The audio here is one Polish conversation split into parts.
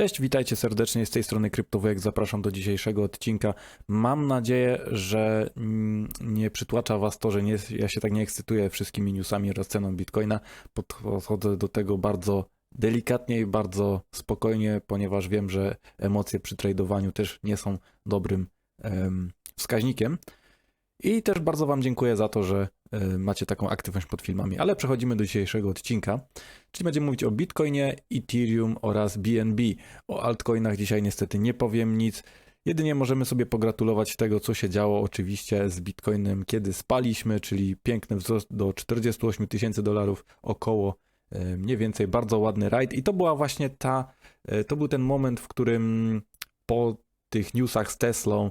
Cześć, witajcie serdecznie z tej strony Kryptowojek. Zapraszam do dzisiejszego odcinka. Mam nadzieję, że mm, nie przytłacza Was to, że nie, ja się tak nie ekscytuję wszystkimi newsami oraz ceną Bitcoina. Podchodzę do tego bardzo delikatnie i bardzo spokojnie, ponieważ wiem, że emocje przy tradowaniu też nie są dobrym em, wskaźnikiem. I też bardzo Wam dziękuję za to, że macie taką aktywność pod filmami. Ale przechodzimy do dzisiejszego odcinka, czyli będziemy mówić o Bitcoinie, Ethereum oraz BNB. O altcoinach dzisiaj niestety nie powiem nic. Jedynie możemy sobie pogratulować tego, co się działo oczywiście z Bitcoinem, kiedy spaliśmy, czyli piękny wzrost do 48 tysięcy dolarów około e, mniej więcej bardzo ładny rajd i to była właśnie ta, e, to był ten moment, w którym po tych newsach z Teslą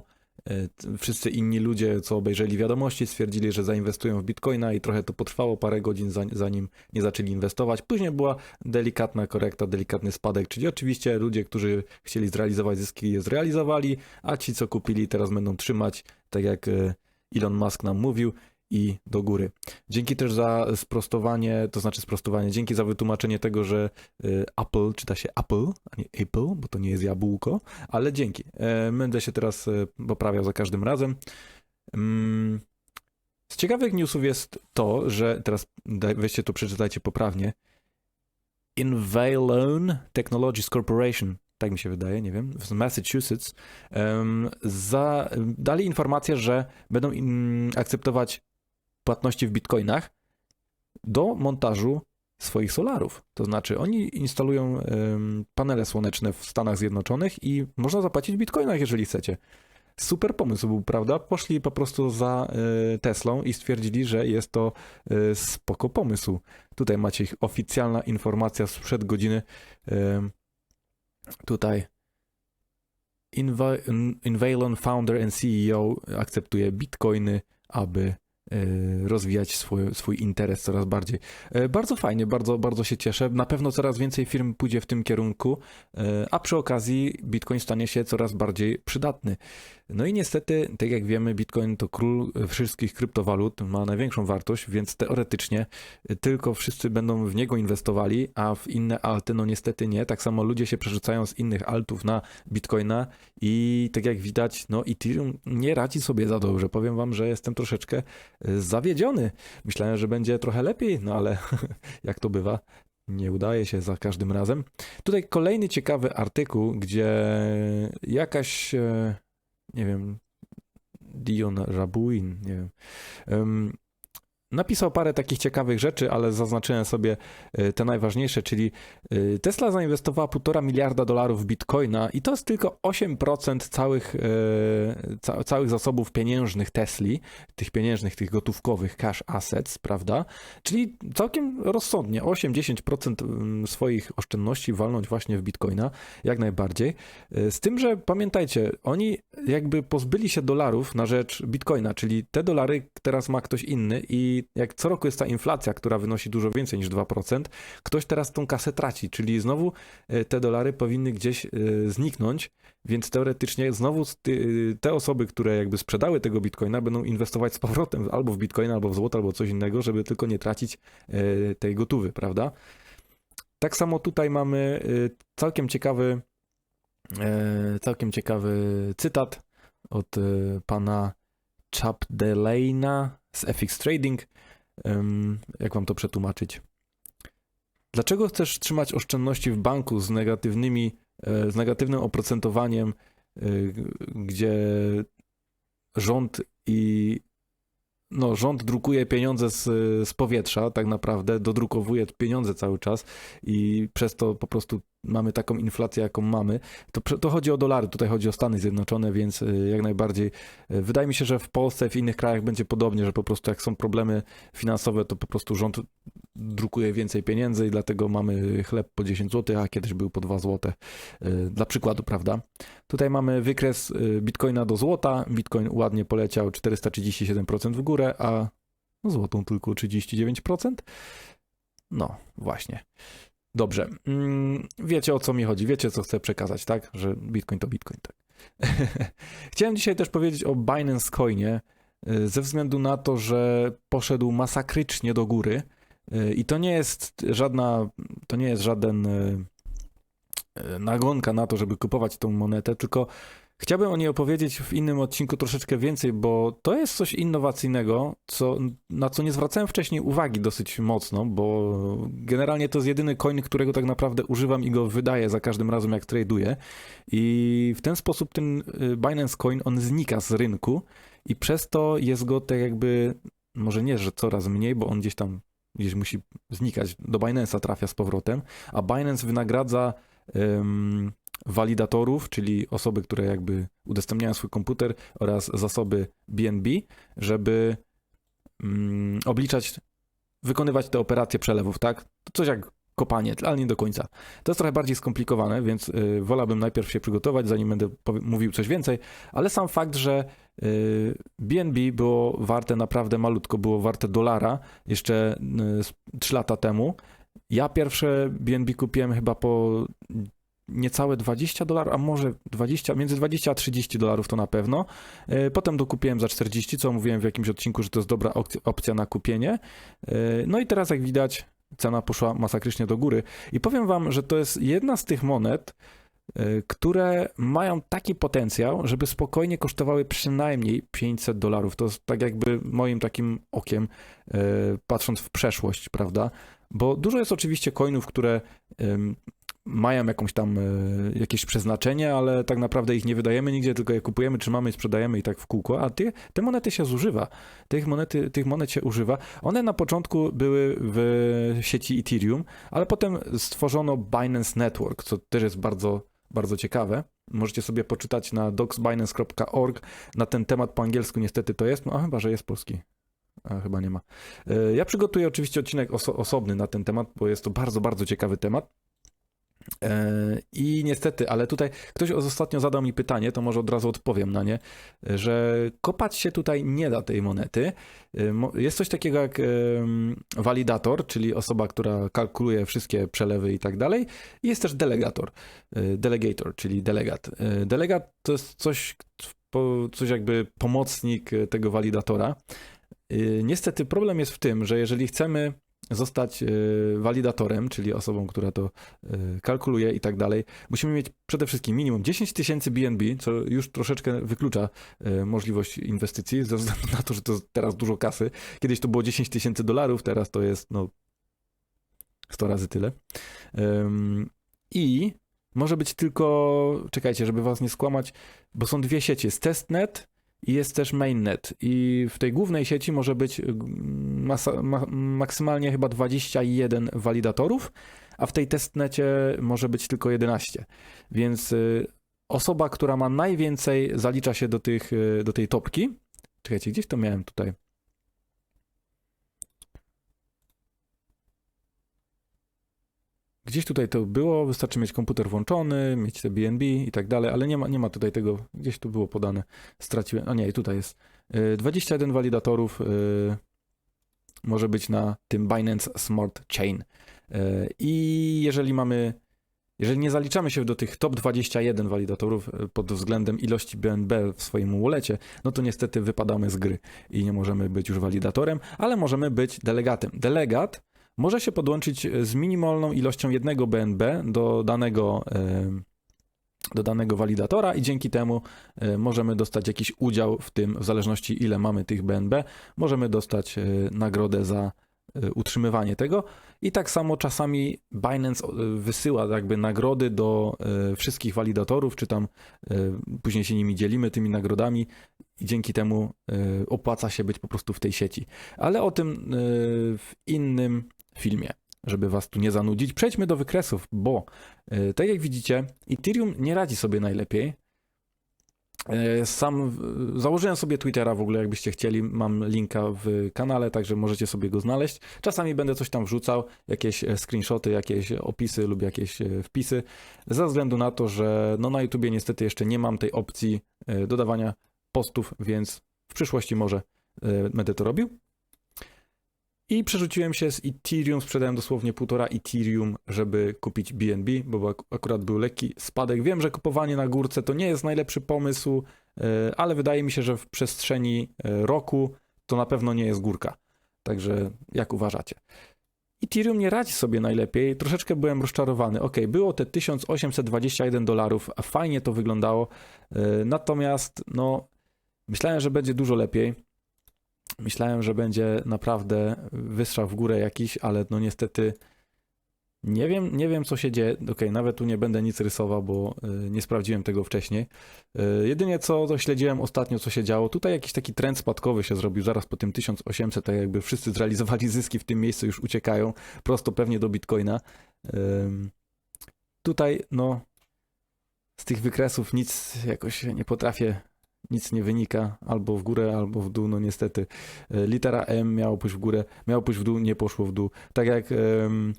Wszyscy inni ludzie, co obejrzeli wiadomości, stwierdzili, że zainwestują w bitcoina i trochę to potrwało parę godzin, zanim- zanim nie zaczęli inwestować. Później była delikatna korekta, delikatny spadek, czyli oczywiście ludzie, którzy chcieli zrealizować zyski, je zrealizowali, a ci, co kupili, teraz będą trzymać, tak jak e, Elon Musk nam mówił, i do góry. Dzięki też za sprostowanie, to znaczy sprostowanie, dzięki za wytłumaczenie tego, że e, Apple czyta się Apple, a nie Apple, bo to nie jest jabłko, ale dzięki. E, Będę się teraz e, poprawiał za każdym razem. Mm, Z ciekawych newsów jest to, że teraz weźcie to, przeczytajcie poprawnie. Invalone Technologies Corporation, tak mi się wydaje, nie wiem, z Massachusetts, em, za, dali informację, że będą in, akceptować płatności w bitcoinach do montażu swoich solarów. To znaczy, oni instalują panele słoneczne w Stanach Zjednoczonych i można zapłacić w bitcoinach, jeżeli chcecie. Super pomysł był, prawda? Poszli po prostu za y, Teslą i stwierdzili, że jest to y, spoko pomysł. Tutaj macie ich oficjalna informacja sprzed godziny. Tutaj Inva- Invalon founder and CEO akceptuje bitcoiny, aby rozwijać swój, swój interes coraz bardziej. Y, Bardzo fajnie, bardzo, bardzo się cieszę. Na pewno coraz więcej firm pójdzie w tym kierunku, y, a przy okazji Bitcoin stanie się coraz bardziej przydatny. No i niestety, tak jak wiemy, Bitcoin to król wszystkich kryptowalut, ma największą wartość, więc teoretycznie tylko wszyscy będą w niego inwestowali, a w inne alty no niestety nie. Tak samo ludzie się przerzucają z innych altów na Bitcoina i tak jak widać, no Ethereum nie radzi sobie za dobrze. Powiem wam, że jestem troszeczkę y, zawiedziony. Myślałem, że będzie trochę lepiej, no ale jak to bywa, nie udaje się za każdym razem. Tutaj kolejny ciekawy artykuł, gdzie jakaś, e, nie wiem, Dion Rabuin, nie wiem, em, napisał parę takich ciekawych rzeczy, ale zaznaczyłem sobie e, te najważniejsze, czyli e, Tesla zainwestowała 1,5 miliarda dolarów w bitcoina i to jest tylko 8% całych, ca, całych zasobów pieniężnych Tesli, tych pieniężnych, tych gotówkowych cash assets, prawda? Czyli całkiem rozsądnie, 8-10% mm, swoich oszczędności walnąć właśnie w bitcoina, jak najbardziej. Z tym, że pamiętajcie, oni jakby pozbyli się dolarów na rzecz bitcoina, czyli te dolary teraz ma ktoś inny i jak co roku jest ta inflacja, która wynosi dużo więcej niż 2%, ktoś teraz tą kasę traci, czyli znowu e, te dolary powinny gdzieś e, zniknąć, więc teoretycznie znowu ty- te osoby, które jakby sprzedały tego bitcoina, będą inwestować z powrotem albo w bitcoina, albo w złoto, albo coś innego, żeby tylko nie tracić e, tej gotówy, prawda? Tak samo tutaj mamy e, całkiem ciekawy, e, całkiem ciekawy cytat od e, pana Chapdelaina z FX Trading. Jak wam to przetłumaczyć? Dlaczego chcesz trzymać oszczędności w banku z negatywnymi, e, z negatywnym oprocentowaniem, e, gdzie rząd i no, rząd drukuje pieniądze z, z powietrza, tak naprawdę, dodrukowuje pieniądze cały czas i przez to po prostu mamy taką inflację, jaką mamy. To, to chodzi o dolary, tutaj chodzi o Stany Zjednoczone, więc y, jak najbardziej. y, Wydaje mi się, że w Polsce, w innych krajach będzie podobnie, że po prostu jak są problemy finansowe, to po prostu rząd drukuje więcej pieniędzy i dlatego mamy chleb po 10 zł, a kiedyś był po 2 zł. y, Dla przykładu, prawda? Tutaj mamy wykres bitcoina do złota. Bitcoin ładnie poleciał 437% w górę, a złotą tylko 39%. No, właśnie. Dobrze. Mm, Wiecie o co mi chodzi, wiecie co chcę przekazać, tak? Że Bitcoin to Bitcoin, tak. Chciałem dzisiaj też powiedzieć o Binance Coinie, y, ze względu na to, że poszedł masakrycznie do góry y, i to nie jest żadna, to nie jest żaden y, nagonka na to, żeby kupować tą monetę, tylko chciałbym o niej opowiedzieć w innym odcinku troszeczkę więcej, bo to jest coś innowacyjnego, co, na co nie zwracałem wcześniej uwagi dosyć mocno, bo generalnie to jest jedyny coin, którego tak naprawdę używam i go wydaję za każdym razem, jak traduję. I w ten sposób ten y, Binance Coin, on znika z rynku i przez to jest go tak jakby, może nie, że coraz mniej, bo on gdzieś tam gdzieś musi znikać, do Binance'a trafia z powrotem, a Binance wynagradza walidatorów, czyli osoby, które jakby udostępniają swój komputer oraz zasoby BNB, żeby ym, obliczać, wykonywać te operacje przelewów, tak? To coś jak kopanie, ale nie do końca. To jest trochę bardziej skomplikowane, więc y, wolałbym najpierw się przygotować, zanim będę mówił coś więcej, ale sam fakt, że y, BNB było warte naprawdę malutko, było warte dolara jeszcze y, 3 lata temu. Ja pierwsze BNB kupiłem chyba po niecałe 20 dolarów, a może 20, między 20 a 30 dolarów to na pewno. Y, Potem dokupiłem za 40, co mówiłem w jakimś odcinku, że to jest dobra opcja- na kupienie. Y, No i teraz jak widać, cena poszła masakrycznie do góry. I powiem wam, że to jest jedna z tych monet, y, które mają taki potencjał, żeby spokojnie kosztowały przynajmniej 500 dolarów. To jest tak jakby moim takim okiem, patrząc w przeszłość, prawda? Bo dużo jest oczywiście coinów, które mają jakąś tam y, jakieś przeznaczenie, ale tak naprawdę ich nie wydajemy nigdzie, tylko je kupujemy, trzymamy sprzedajemy i tak w kółko, a ty, te monety się zużywa. Tych, monety, tych monet się używa. One na początku były w sieci Ethereum, ale potem stworzono Binance Network, co też jest bardzo, bardzo ciekawe. Możecie sobie poczytać na docsbinance.org na ten temat po angielsku, niestety to jest, no a chyba, że jest polski. A, chyba nie ma. E, Ja przygotuję oczywiście odcinek oso- osobny na ten temat, bo jest to bardzo, bardzo ciekawy temat. E, I niestety, ale tutaj ktoś ostatnio zadał mi pytanie, to może od razu odpowiem na nie, że kopać się tutaj nie da tej monety. E, Jest coś takiego jak walidator, czyli osoba, która kalkuluje wszystkie przelewy i tak dalej. I jest też delegator, delegator, czyli delegat. Delegat to jest coś, coś jakby pomocnik tego walidatora. E, Niestety problem jest w tym, że jeżeli chcemy zostać e, walidatorem, czyli osobą, która to e, kalkuluje i tak dalej, musimy mieć przede wszystkim minimum 10 tysięcy BNB, co już troszeczkę wyklucza możliwość inwestycji, ze względu na to, że to teraz dużo kasy. Kiedyś to było 10 tysięcy dolarów, teraz to jest no 100 razy tyle. I może być tylko, czekajcie, żeby was nie skłamać, bo są dwie sieci, jest testnet i jest też mainnet. I w tej głównej sieci może być mm, masa, ma, maksymalnie chyba 21 walidatorów, a w tej testnecie może być tylko 11. Więc y, osoba, która ma najwięcej, zalicza się do, tych, y, do tej topki. Czekajcie, gdzieś to miałem tutaj. Gdzieś tutaj to było, wystarczy mieć komputer włączony, mieć te BNB i tak dalej, ale nie ma, nie ma tutaj tego, gdzieś tu było podane, straciłem, o nie, tutaj jest. Y, 21 walidatorów y, może być na tym Binance Smart Chain. Y, I jeżeli mamy, jeżeli nie zaliczamy się do tych top 21 walidatorów y, pod względem ilości BNB w swoim wallecie, no to niestety wypadamy z gry i nie możemy być już walidatorem, ale możemy być delegatem. Delegat może się podłączyć z minimalną ilością jednego BNB do danego, e, do danego walidatora i dzięki temu e, możemy dostać jakiś udział w tym, w zależności ile mamy tych BNB, możemy dostać e, nagrodę za e, utrzymywanie tego. I tak samo czasami Binance e, wysyła jakby nagrody do e, wszystkich walidatorów, czy tam e, później się nimi dzielimy, tymi nagrodami i dzięki temu e, opłaca się być po prostu w tej sieci. Ale o tym e, w innym filmie, żeby was tu nie zanudzić. Przejdźmy do wykresów, bo e, tak jak widzicie, Ethereum nie radzi sobie najlepiej. E, Sam w- założyłem sobie Twittera w ogóle, jakbyście chcieli. Mam linka w kanale, także możecie sobie go znaleźć. Czasami będę coś tam wrzucał, jakieś e, screenshoty, jakieś opisy lub jakieś wpisy, ze względu na to, że no na YouTubie niestety jeszcze nie mam tej opcji dodawania postów, więc w przyszłości może będę to robił. I przerzuciłem się z Ethereum, sprzedałem dosłownie półtora Ethereum, żeby kupić BNB, bo ak- akurat był lekki spadek. Wiem, że kupowanie na górce to nie jest najlepszy pomysł, e, ale wydaje mi się, że w przestrzeni e, roku to na pewno nie jest górka. Także jak uważacie? Ethereum nie radzi sobie najlepiej, troszeczkę byłem rozczarowany. Ok, było te 1821 dolarów, a fajnie to wyglądało, yy, natomiast no, myślałem, że będzie dużo lepiej. Myślałem, że będzie naprawdę wystrzał w górę jakiś, ale no niestety nie wiem, nie wiem co się dzieje. Ok, nawet tu nie będę nic rysował, bo y, nie sprawdziłem tego wcześniej. Y, jedynie co to śledziłem ostatnio, co się działo. Tutaj jakiś taki trend spadkowy się zrobił zaraz po tym 1800, tak jakby wszyscy zrealizowali zyski w tym miejscu, już uciekają prosto pewnie do Bitcoina. Tutaj, no, z tych wykresów nic jakoś nie potrafię, nic nie wynika, albo w górę, albo w dół, no niestety. Y, Litera M miało pójść w górę, miało pójść w dół, nie poszło w dół. Tak jak ym,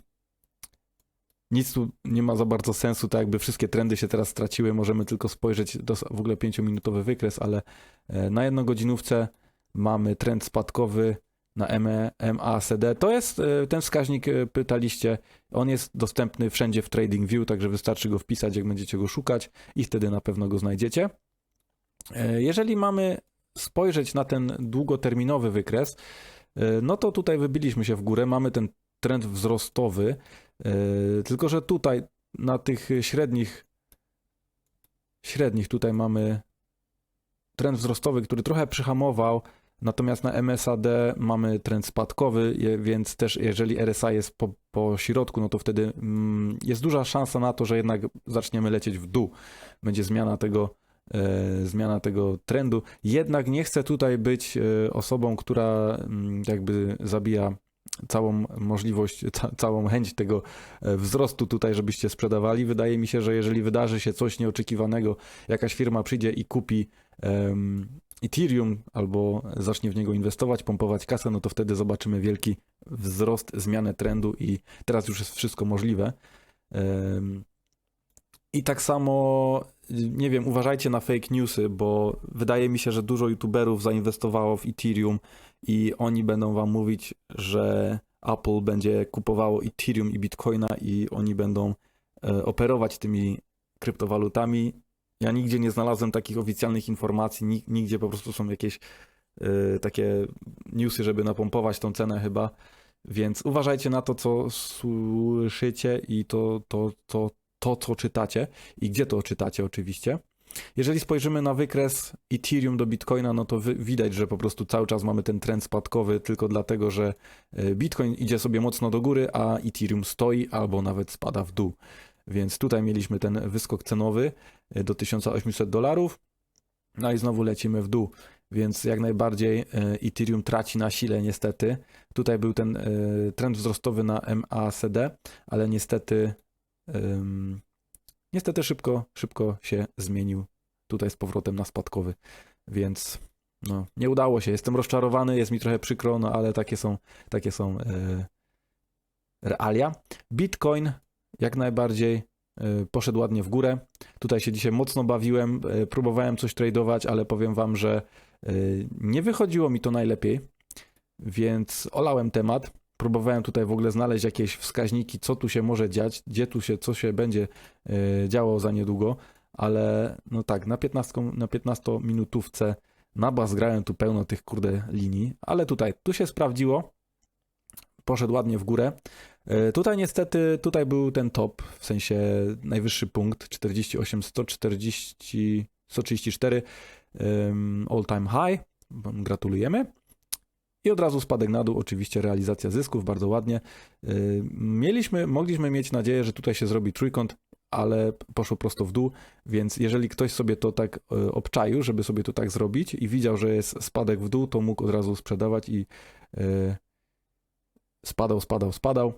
nic tu nie ma za bardzo sensu, tak jakby wszystkie trendy się teraz straciły, możemy tylko spojrzeć do w ogóle 5-minutowy wykres, ale e, na jednogodzinówce mamy trend spadkowy na MACD. To jest e, ten wskaźnik, e, pytaliście, on jest dostępny wszędzie w TradingView, także wystarczy go wpisać, jak będziecie go szukać i wtedy na pewno go znajdziecie. E, Jeżeli mamy spojrzeć na ten długoterminowy wykres, e, no to tutaj wybiliśmy się w górę, mamy ten trend wzrostowy, e, tylko że tutaj na tych średnich średnich tutaj mamy trend wzrostowy, który trochę przyhamował, natomiast na MSAD mamy trend spadkowy, więc też jeżeli RSI jest po, po środku, no to wtedy mm, jest duża szansa na to, że jednak zaczniemy lecieć w dół. Będzie zmiana tego, zmiana tego trendu. Jednak nie chcę tutaj być e, osobą, która mm, jakby zabija całą możliwość, ca, całą chęć tego e, wzrostu tutaj, żebyście sprzedawali. Wydaje mi się, że jeżeli wydarzy się coś nieoczekiwanego, jakaś firma przyjdzie i kupi em, Ethereum albo zacznie w niego inwestować, pompować kasę, no to wtedy zobaczymy wielki wzrost, zmianę trendu i teraz już jest wszystko możliwe. Em, I tak samo, nie wiem, uważajcie na fake newsy, bo wydaje mi się, że dużo youtuberów zainwestowało w Ethereum i oni będą wam mówić, że Apple będzie kupowało Ethereum i Bitcoina i oni będą e, operować tymi kryptowalutami. Ja nigdzie nie znalazłem takich oficjalnych informacji, nig- nigdzie po prostu są jakieś e, takie newsy, żeby napompować tą cenę chyba. Więc uważajcie na to, co słyszycie i to, to, to, to, co czytacie i gdzie to czytacie oczywiście. Jeżeli spojrzymy na wykres Ethereum do Bitcoina, no to widać, że po prostu cały czas mamy ten trend spadkowy tylko dlatego, że e, Bitcoin idzie sobie mocno do góry, a Ethereum stoi albo nawet spada w dół. Więc tutaj mieliśmy ten wyskok cenowy e, do 1800 dolarów, no i znowu lecimy w dół. Więc jak najbardziej e, Ethereum traci na sile niestety. Tutaj był ten trend wzrostowy na MACD, ale niestety niestety szybko, szybko się zmienił tutaj z powrotem na spadkowy, więc no, nie udało się. Jestem rozczarowany, jest mi trochę przykro, no ale takie są, takie są e, realia. Bitcoin jak najbardziej e, poszedł ładnie w górę. Tutaj się dzisiaj mocno bawiłem, e, próbowałem coś tradeować, ale powiem wam, że nie wychodziło mi to najlepiej, więc olałem temat. Próbowałem tutaj w ogóle znaleźć jakieś wskaźniki, co tu się może dziać, gdzie tu się, co się będzie e, działo za niedługo, ale no tak, na 15, na 15 minutówce na bas grałem tu pełno tych kurde linii, ale tutaj, tu się sprawdziło, poszedł ładnie w górę. E, Tutaj niestety, tutaj był ten top, w sensie najwyższy punkt, 48, 140, 134 em, all time high, gratulujemy. I od razu spadek na dół, oczywiście realizacja zysków, bardzo ładnie. Yy, Mieliśmy, mogliśmy mieć nadzieję, że tutaj się zrobi trójkąt, ale poszło prosto w dół, więc jeżeli ktoś sobie to tak yy, obczaił, żeby sobie to tak zrobić i widział, że jest spadek w dół, to mógł od razu sprzedawać i yy, spadał, spadał, spadał.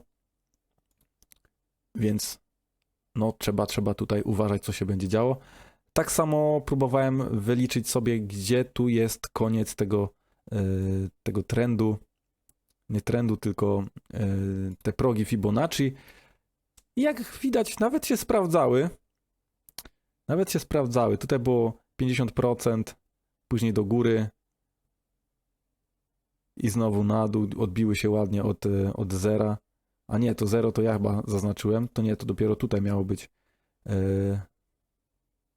Więc no trzeba, trzeba tutaj uważać, co się będzie działo. Tak samo próbowałem wyliczyć sobie, gdzie tu jest koniec tego y, tego trendu, nie trendu, tylko y, te progi Fibonacci. I jak widać, nawet się sprawdzały. Nawet się sprawdzały. Tutaj było 50%, później do góry i znowu na dół. Odbiły się ładnie od, y, od zera. A nie, to zero to ja chyba zaznaczyłem. To nie, to dopiero tutaj miało być.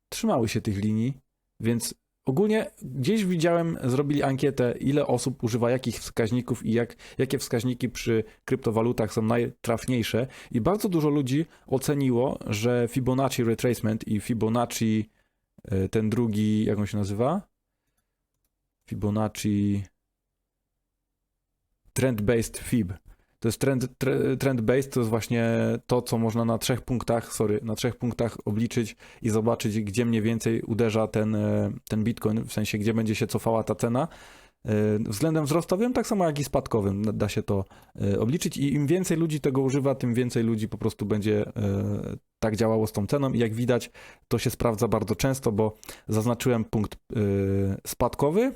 Trzymały się tych linii, więc ogólnie gdzieś widziałem, zrobili ankietę, ile osób używa jakich wskaźników i jak, jakie wskaźniki przy kryptowalutach są najtrafniejsze. I bardzo dużo ludzi oceniło, że Fibonacci Retracement i Fibonacci, e, ten drugi, jak on się nazywa? Fibonacci Trend-Based Fib. To jest trend, tre- trend-based, to jest właśnie to, co można na trzech punktach, sorry, na trzech punktach obliczyć i zobaczyć, gdzie mniej więcej uderza ten, e, ten bitcoin, w sensie, gdzie będzie się cofała ta cena. E, Względem wzrostowym, tak samo jak i spadkowym, da- się to e, obliczyć i im więcej ludzi tego używa, tym więcej ludzi po prostu będzie tak działało z tą ceną i jak widać, to się sprawdza bardzo często, bo zaznaczyłem punkt spadkowy,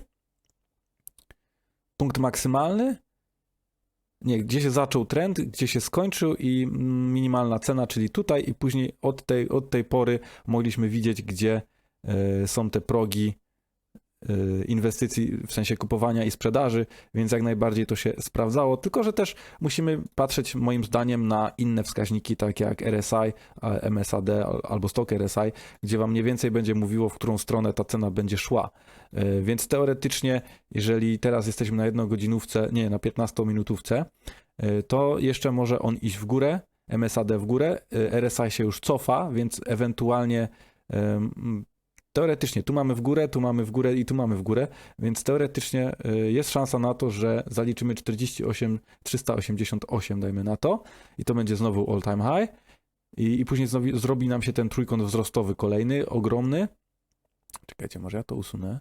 punkt maksymalny, nie, gdzie się zaczął trend, gdzie się skończył i minimalna cena, czyli tutaj i później od tej, od tej pory mogliśmy widzieć, gdzie e, są te progi inwestycji, w sensie kupowania i sprzedaży, więc jak najbardziej to się sprawdzało, tylko że też musimy patrzeć moim zdaniem na inne wskaźniki, takie jak RSI, MSAD al- albo stok RSI, gdzie wam mniej więcej będzie mówiło, w którą stronę ta cena będzie szła. E, Więc teoretycznie, jeżeli teraz jesteśmy na jednogodzinówce, nie, na 15-minutówce, e, to jeszcze może on iść w górę, MSAD w górę, RSI się już cofa, więc ewentualnie teoretycznie tu mamy w górę, tu mamy w górę i tu mamy w górę, więc teoretycznie e, jest szansa na to, że zaliczymy 48, 388 dajmy na to i to będzie znowu all time high i, i później znowu, zrobi nam się ten trójkąt wzrostowy kolejny, ogromny. Czekajcie, może ja to usunę.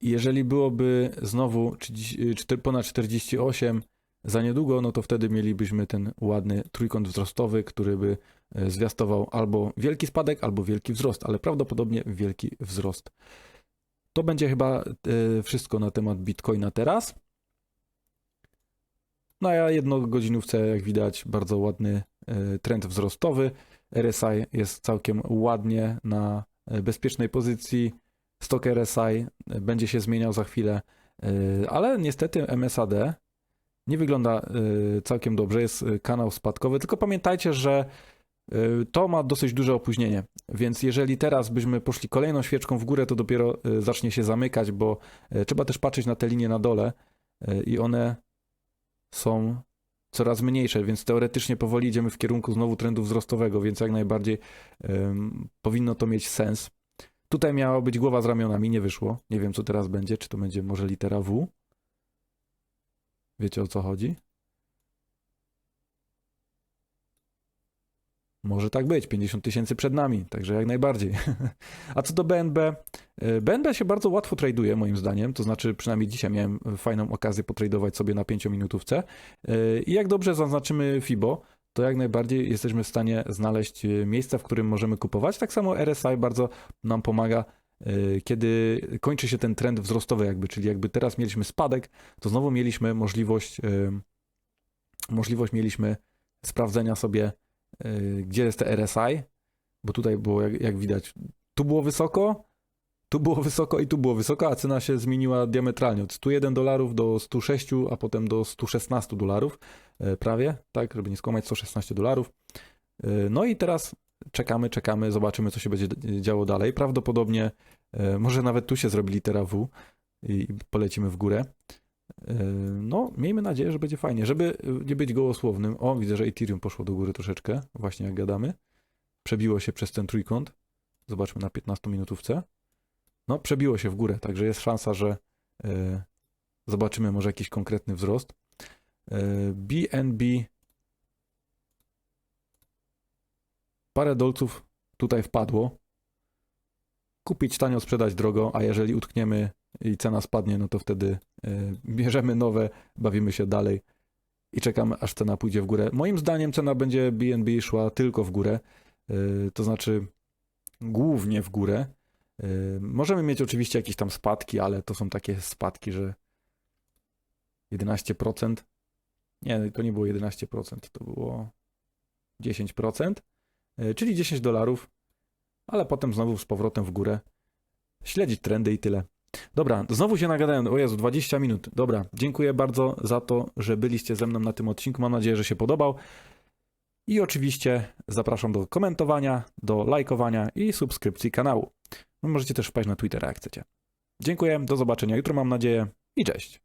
I jeżeli byłoby znowu 30, czter- ponad 48 za niedługo, no to wtedy mielibyśmy ten ładny trójkąt wzrostowy, który by e, zwiastował albo wielki spadek, albo wielki wzrost, ale prawdopodobnie wielki wzrost. To będzie chyba e, wszystko na temat Bitcoina teraz. No a jednogodzinówce, jak widać, bardzo ładny e, trend wzrostowy. RSI jest całkiem ładnie na bezpiecznej pozycji. Stok RSI będzie się zmieniał za chwilę, ale niestety MSAD nie wygląda e, całkiem dobrze. Jest e, kanał spadkowy, tylko pamiętajcie, że e, to ma dosyć duże opóźnienie, więc jeżeli teraz byśmy poszli kolejną świeczką w górę, to dopiero zacznie się zamykać, bo trzeba też patrzeć na te linie na dole i one są coraz mniejsze, więc teoretycznie powoli idziemy w kierunku znowu trendu wzrostowego, więc jak najbardziej em, powinno to mieć sens. Tutaj miała być głowa z ramionami, nie wyszło. Nie wiem, co teraz będzie. Czy to będzie może litera W? Wiecie o co chodzi? Może tak być, 50 tysięcy przed nami, także jak najbardziej. A co do BNB, e, BNB się bardzo łatwo traduje moim zdaniem, to znaczy przynajmniej dzisiaj miałem fajną okazję potradować sobie na 5-minutówce E, i jak dobrze zaznaczymy FIBO, to jak najbardziej jesteśmy w stanie znaleźć e, miejsca, w którym możemy kupować. Tak samo RSI bardzo nam pomaga, e, kiedy kończy się ten trend wzrostowy jakby, czyli jakby teraz mieliśmy spadek, to znowu mieliśmy możliwość, e, możliwość mieliśmy sprawdzenia sobie, e, gdzie jest te RSI, bo tutaj było, jak, jak widać, tu było wysoko, tu było wysoko i tu było wysoko, a cena się zmieniła diametralnie od 101 dolarów do 106, a potem do 116 dolarów prawie, tak, żeby nie skłamać, 116 dolarów. No i teraz czekamy, czekamy, zobaczymy, co się będzie działo dalej. Prawdopodobnie e, może nawet tu się zrobi litera W i polecimy w górę. E, No, miejmy nadzieję, że będzie fajnie. Żeby nie być gołosłownym, o, widzę, że Ethereum poszło do góry troszeczkę, właśnie jak gadamy. Przebiło się przez ten trójkąt. Zobaczmy na 15-minutówce. No, przebiło się w górę, także jest szansa, że e, zobaczymy może jakiś konkretny wzrost. BNB parę dolców tutaj wpadło. Kupić tanio, sprzedać drogo, a jeżeli utkniemy i cena spadnie, no to wtedy e, bierzemy nowe, bawimy się dalej i czekamy, aż cena pójdzie w górę. Moim zdaniem cena będzie BNB szła tylko w górę, e, to znaczy głównie w górę. Yy, Możemy mieć oczywiście jakieś tam spadki, ale to są takie spadki, że 11%. Nie, to nie było 11%, to było 10%, yy, czyli 10 dolarów, ale potem znowu z powrotem w górę. Śledzić trendy i tyle. Dobra, znowu się nagadałem. O Jezu, 20 minut. Dobra, dziękuję bardzo za to, że byliście ze mną na tym odcinku. Mam nadzieję, że się podobał. I oczywiście zapraszam do komentowania, do lajkowania i subskrypcji kanału. No, możecie też wpaść na Twittera, jak chcecie. Dziękuję, do zobaczenia jutro mam nadzieję i cześć.